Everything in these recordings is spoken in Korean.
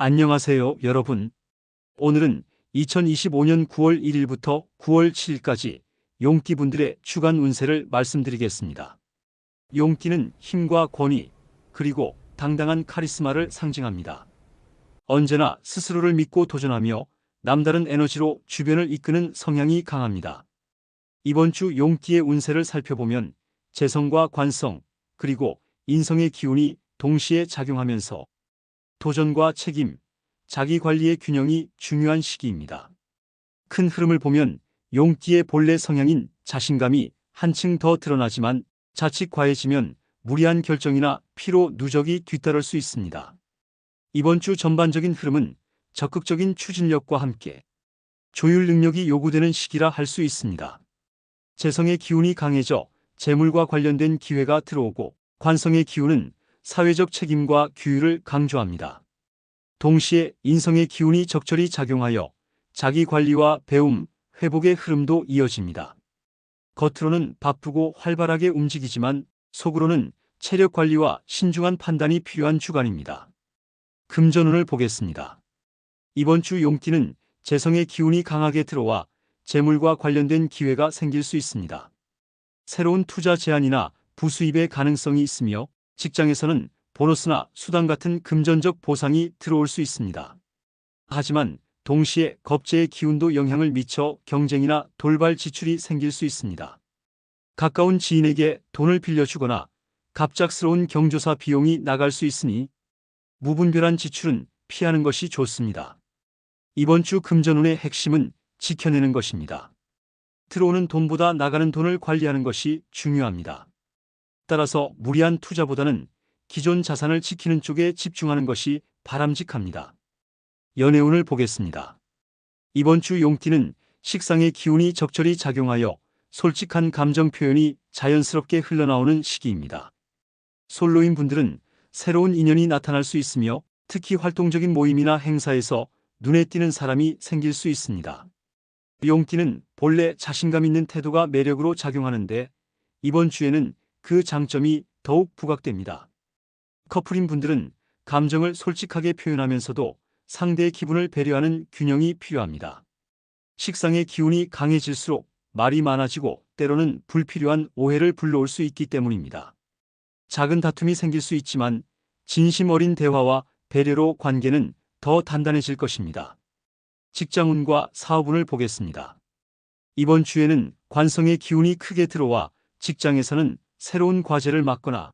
안녕하세요, 여러분. 오늘은 2025년 9월 1일부터 9월 7일까지 용띠분들의 주간 운세를 말씀드리겠습니다. 용띠는 힘과 권위, 그리고 당당한 카리스마를 상징합니다. 언제나 스스로를 믿고 도전하며 남다른 에너지로 주변을 이끄는 성향이 강합니다. 이번 주 용띠의 운세를 살펴보면 재성과 관성, 그리고 인성의 기운이 동시에 작용하면서 도전과 책임, 자기 관리의 균형이 중요한 시기입니다. 큰 흐름을 보면 용띠의 본래 성향인 자신감이 한층 더 드러나지만 자칫 과해지면 무리한 결정이나 피로 누적이 뒤따를 수 있습니다. 이번 주 전반적인 흐름은 적극적인 추진력과 함께 조율 능력이 요구되는 시기라 할 수 있습니다. 재성의 기운이 강해져 재물과 관련된 기회가 들어오고 관성의 기운은 사회적 책임과 규율을 강조합니다. 동시에 인성의 기운이 적절히 작용하여 자기 관리와 배움, 회복의 흐름도 이어집니다. 겉으로는 바쁘고 활발하게 움직이지만 속으로는 체력 관리와 신중한 판단이 필요한 주간입니다. 금전운을 보겠습니다. 이번 주 용띠는 재성의 기운이 강하게 들어와 재물과 관련된 기회가 생길 수 있습니다. 새로운 투자 제안이나 부수입의 가능성이 있으며 직장에서는 보너스나 수당 같은 금전적 보상이 들어올 수 있습니다. 하지만 동시에 겁재의 기운도 영향을 미쳐 경쟁이나 돌발 지출이 생길 수 있습니다. 가까운 지인에게 돈을 빌려주거나 갑작스러운 경조사 비용이 나갈 수 있으니 무분별한 지출은 피하는 것이 좋습니다. 이번 주 금전운의 핵심은 지켜내는 것입니다. 들어오는 돈보다 나가는 돈을 관리하는 것이 중요합니다. 따라서 무리한 투자보다는 기존 자산을 지키는 쪽에 집중하는 것이 바람직합니다. 연애운을 보겠습니다. 이번 주 용띠는 식상의 기운이 적절히 작용하여 솔직한 감정 표현이 자연스럽게 흘러나오는 시기입니다. 솔로인 분들은 새로운 인연이 나타날 수 있으며 특히 활동적인 모임이나 행사에서 눈에 띄는 사람이 생길 수 있습니다. 용띠는 본래 자신감 있는 태도가 매력으로 작용하는데 이번 주에는 그 장점이 더욱 부각됩니다. 커플인 분들은 감정을 솔직하게 표현하면서도 상대의 기분을 배려하는 균형이 필요합니다. 식상의 기운이 강해질수록 말이 많아지고 때로는 불필요한 오해를 불러올 수 있기 때문입니다. 작은 다툼이 생길 수 있지만 진심 어린 대화와 배려로 관계는 더 단단해질 것입니다. 직장운과 사업운을 보겠습니다. 이번 주에는 관성의 기운이 크게 들어와 직장에서는 새로운 과제를 맡거나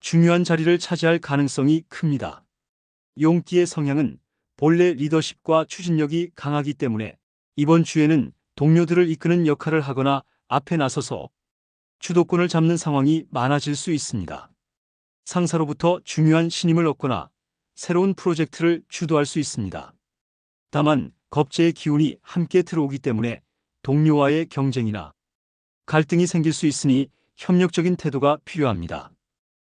중요한 자리를 차지할 가능성이 큽니다. 용띠의 성향은 본래 리더십과 추진력이 강하기 때문에 이번 주에는 동료들을 이끄는 역할을 하거나 앞에 나서서 주도권을 잡는 상황이 많아질 수 있습니다. 상사로부터 중요한 신임을 얻거나 새로운 프로젝트를 주도할 수 있습니다. 다만 겁재의 기운이 함께 들어오기 때문에 동료와의 경쟁이나 갈등이 생길 수 있으니 협력적인 태도가 필요합니다.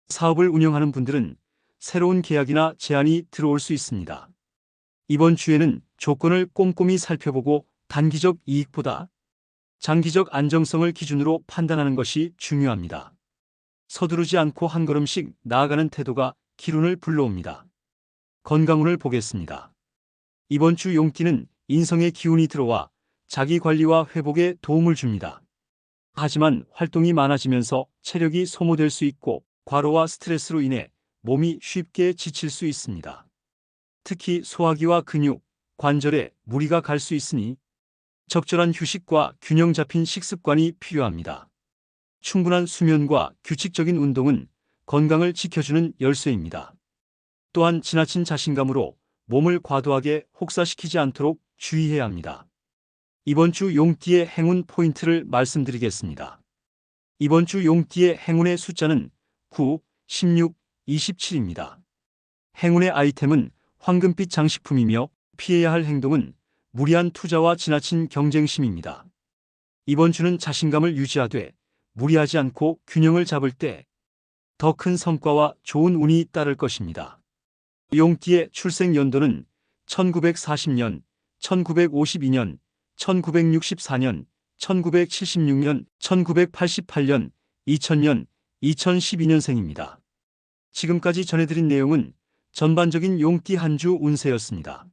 사업을 운영하는 분들은 새로운 계약이나 제안이 들어올 수 있습니다. 이번 주에는 조건을 꼼꼼히 살펴보고 단기적 이익보다 장기적 안정성을 기준으로 판단하는 것이 중요합니다. 서두르지 않고 한 걸음씩 나아가는 태도가 기운을 불러옵니다. 건강운을 보겠습니다. 이번 주 용띠는 인성의 기운이 들어와 자기 관리와 회복에 도움을 줍니다. 하지만 활동이 많아지면서 체력이 소모될 수 있고 과로와 스트레스로 인해 몸이 쉽게 지칠 수 있습니다. 특히 소화기와 근육, 관절에 무리가 갈 수 있으니 적절한 휴식과 균형 잡힌 식습관이 필요합니다. 충분한 수면과 규칙적인 운동은 건강을 지켜주는 열쇠입니다. 또한 지나친 자신감으로 몸을 과도하게 혹사시키지 않도록 주의해야 합니다. 이번 주 용띠의 행운 포인트를 말씀드리겠습니다. 이번 주 용띠의 행운의 숫자는 9, 16, 27입니다. 행운의 아이템은 황금빛 장식품이며 피해야 할 행동은 무리한 투자와 지나친 경쟁심입니다. 이번 주는 자신감을 유지하되 무리하지 않고 균형을 잡을 때 더 큰 성과와 좋은 운이 따를 것입니다. 용띠의 출생 연도는 1940년, 1952년, 1964년, 1976년, 1988년, 2000년, 2012년생입니다. 지금까지 전해드린 내용은 전반적인 용띠 한 주 운세였습니다.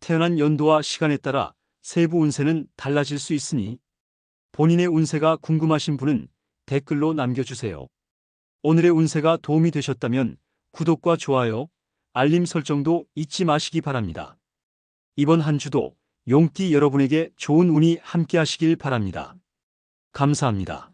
태어난 연도와 시간에 따라 세부 운세는 달라질 수 있으니 본인의 운세가 궁금하신 분은 댓글로 남겨주세요. 오늘의 운세가 도움이 되셨다면 구독과 좋아요, 알림 설정도 잊지 마시기 바랍니다. 이번 한 주도 용띠 여러분에게 좋은 운이 함께 하시길 바랍니다. 감사합니다.